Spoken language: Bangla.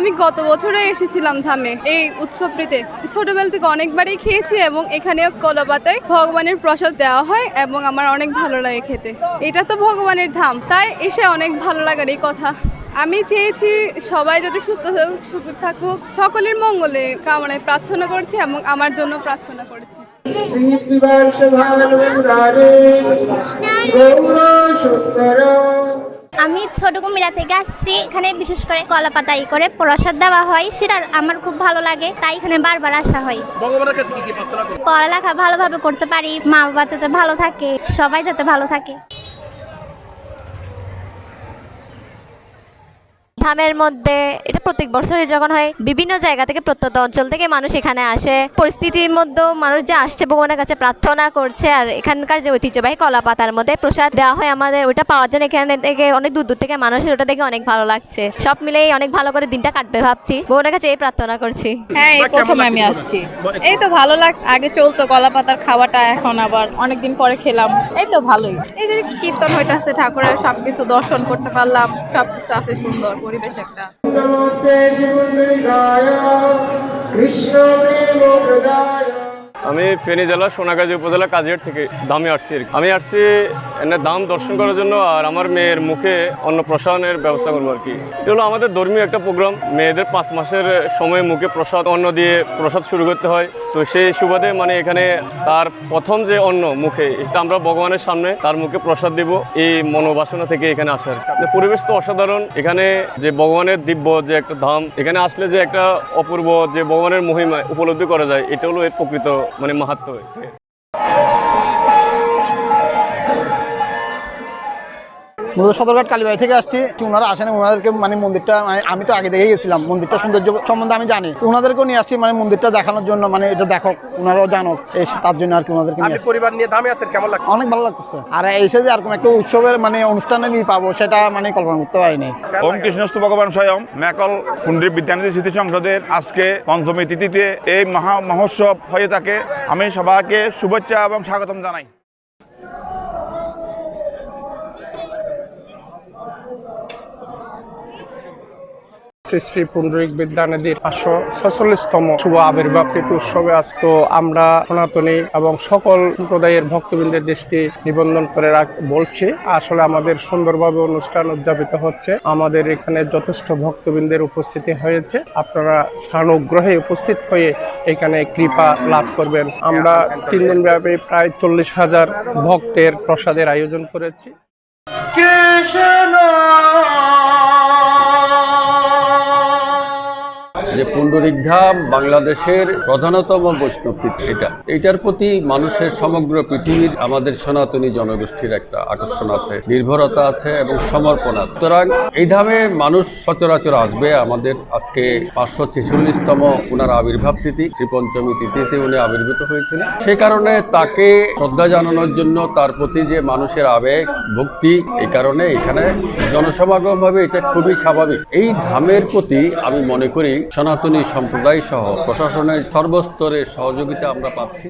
আমি গত বছরে এসেছিলাম ধামে এই উৎসবটিতে ছোটবেলা থেকে অনেকবারই খেয়েছি এবং এখানেও কলাপাতায় ভগবানের প্রসাদ দেওয়া হয় এবং আমার অনেক ভালো লাগে খেতে। এটা তো ভগবানের ধাম, তাই এসে অনেক ভালো লাগার এই কথা। আমি চেয়েছি সবাই যাতে সুস্থ থাকুক, সুখ থাকুক, সকলের মঙ্গলে কামনায় প্রার্থনা করছি এবং আমার জন্য প্রার্থনা করেছি। শ্রী আমি ছোট কুমিরা থেকে আসছি। এখানে বিশেষ করে কলা পাতা ই করে প্রসাদ দেওয়া হয়। সেটা আমার খুব ভালো লাগে তাই এখানে বারবার আসা হয়। ভগবানের কাছে কি কি প্রার্থনা করো পড়ালেখা ভালোভাবে করতে পারি মা বাবা যাতে ভালো থাকে সবাই যাতে ভালো থাকে। ধামের মধ্যে, এটা প্রত্যেক বছরই যখন হয়, বিভিন্ন জায়গা থেকে প্রত্যন্ত অঞ্চল থেকে মানুষ এখানে আসে। পরিস্থিতির মধ্যেও মানুষ যে আসছে, ভগবানের কাছে প্রার্থনা করছে, আর এখানকার যে ঐতিহ্যবাহী কলা পাতার মধ্যে প্রসাদ দেওয়া হয় আমাদের ওটা পাওয়ার জন্য এখানে থেকে অনেক দূর দূর থেকে মানুষের ওটা দেখে অনেক ভালো লাগছে। সব মিলেই অনেক ভালো করে দিনটা কাটবে ভাবছি। ভগবানের কাছে এই প্রার্থনা করছি। হ্যাঁ এই প্রথমে আমি আসছি? এই তো ভালো লাগ, আগে চলতো কলা পাতার খাওয়াটা, এখন আবার অনেকদিন পরে খেলাম। এই তো ভালোই। এই যে কীর্তন হইতাছে ঠাকুরের, সবকিছু দর্শন করতে পারলাম, সবকিছু আছে সুন্দর। পরিবেশ একটা নমস্তে শিবুন্দিকায় কৃষ্ণ প্রেম প্রদায় আমি ফেনী জেলা সোনাগাজী উপজেলা কাজিয়াট থেকে দামে আসছি আমি আসছি এনে দাম দর্শন করার জন্য আর আমার মেয়ের মুখে অন্নপ্রসাদের ব্যবস্থা করব আর কি। এটা হলো আমাদের ধর্মীয় একটা প্রোগ্রাম। মেয়েদের পাঁচ মাসের সময় মুখে প্রসাদ, অন্ন দিয়ে প্রসাদ শুরু করতে হয়। তো সেই সুবাদে মানে এখানে তার প্রথম যে অন্ন মুখে, এটা আমরা ভগবানের সামনে তার মুখে প্রসাদ দিব। এই মনোবাসনা থেকে এখানে আসার। পরিবেশ তো অসাধারণ। এখানে যে ভগবানের দিব্য যে একটা ধাম, এখানে আসলে যে একটা অপূর্ব যে ভগবানের মহিমা উপলব্ধি করা যায়, এটা হলো এর প্রকৃত মানে মাহাত্ম মূলত সদরঘাট কালীবাড়ি থেকে আসছি। ওনারা আসেন ওনাদেরকে মানে মন্দিরটা মানে আমি তো আগে দেখে গেছিলাম। মন্দিরটা সৌন্দর্য সম্বন্ধে আমি জানি। ওনাদেরকেও নিয়ে আসছি মানে মন্দিরটা দেখানোর জন্য মানে এটা দেখো ওনারাও জানো এই তার জন্য আর কি ওনাদেরকে নিয়ে পরিবার নিয়ে দামে আছেন কেমন লাগছে? অনেক ভালো লাগতেছে। আর এসে যে এরকম একটা উৎসবের মানে অনুষ্ঠানে নিয়ে পাবো সেটা মানে কল্পনা করতে পারিনি। ওম কৃষ্ণস্থ ভগবান স্বয়ং মেকল কুণ্ডী বিদ্যানিধি স্মৃতি সংসদের আজকে পঞ্চমী তিথিতে এই মহা মহোৎসব হয়ে থাকে। আমি সবাইকে শুভেচ্ছা এবং স্বাগতম জানাই। শ্রী শ্রী পুণ্ডরিক বিদ্যানদীর পাঁচশো ছচল্লিশতম শুভ আবির্ভাব তিথি উৎসবে আজ তো আমরা সনাতনী এবং সকল সম্প্রদায়ের ভক্তবৃন্দের দৃষ্টি নিবন্ধন করে রাখ, বলছি। আসলে আমাদের সুন্দরভাবে অনুষ্ঠান উদযাপিত হচ্ছে। আমাদের এখানে যথেষ্ট ভক্তবৃন্দের উপস্থিতি হয়েছে। আপনারা সানুগ্রহে উপস্থিত হয়ে এখানে কৃপা লাভ করবেন। আমরা তিন দিন ব্যাপী প্রায় চল্লিশ হাজার ভক্তের প্রসাদের আয়োজন করেছি। কৃষ্ণ যে পুণ্ডরিক ধাম বাংলাদেশের প্রধানতম বৈষ্ণব এটা। এটার প্রতি মানুষের সমগ্র পৃথিবীর আমাদের সনাতনী জনগোষ্ঠীর একটা আকর্ষণ আছে, নির্ভরতা আছে এবং সমর্পণ আছে। সুতরাং এই ধামে মানুষ সচরাচর আসবে আমাদের আজকে পাঁচশো ছেচল্লিশতম ওনার আবির্ভাব তিথি শ্রী পঞ্চমী তিথিতে উনি আবির্ভূত হয়েছিলেন। সে কারণে তাকে শ্রদ্ধা জানানোর জন্য তার প্রতি যে মানুষের আবেগ, ভক্তি এই কারণে এখানে জনসমাগম হবে, এটা খুবই স্বাভাবিক। এই ধামের প্রতি আমি মনে করি সনাতনী সম্প্রদায় সহ প্রশাসনের সর্বস্তরের সহযোগিতা আমরা পাচ্ছি।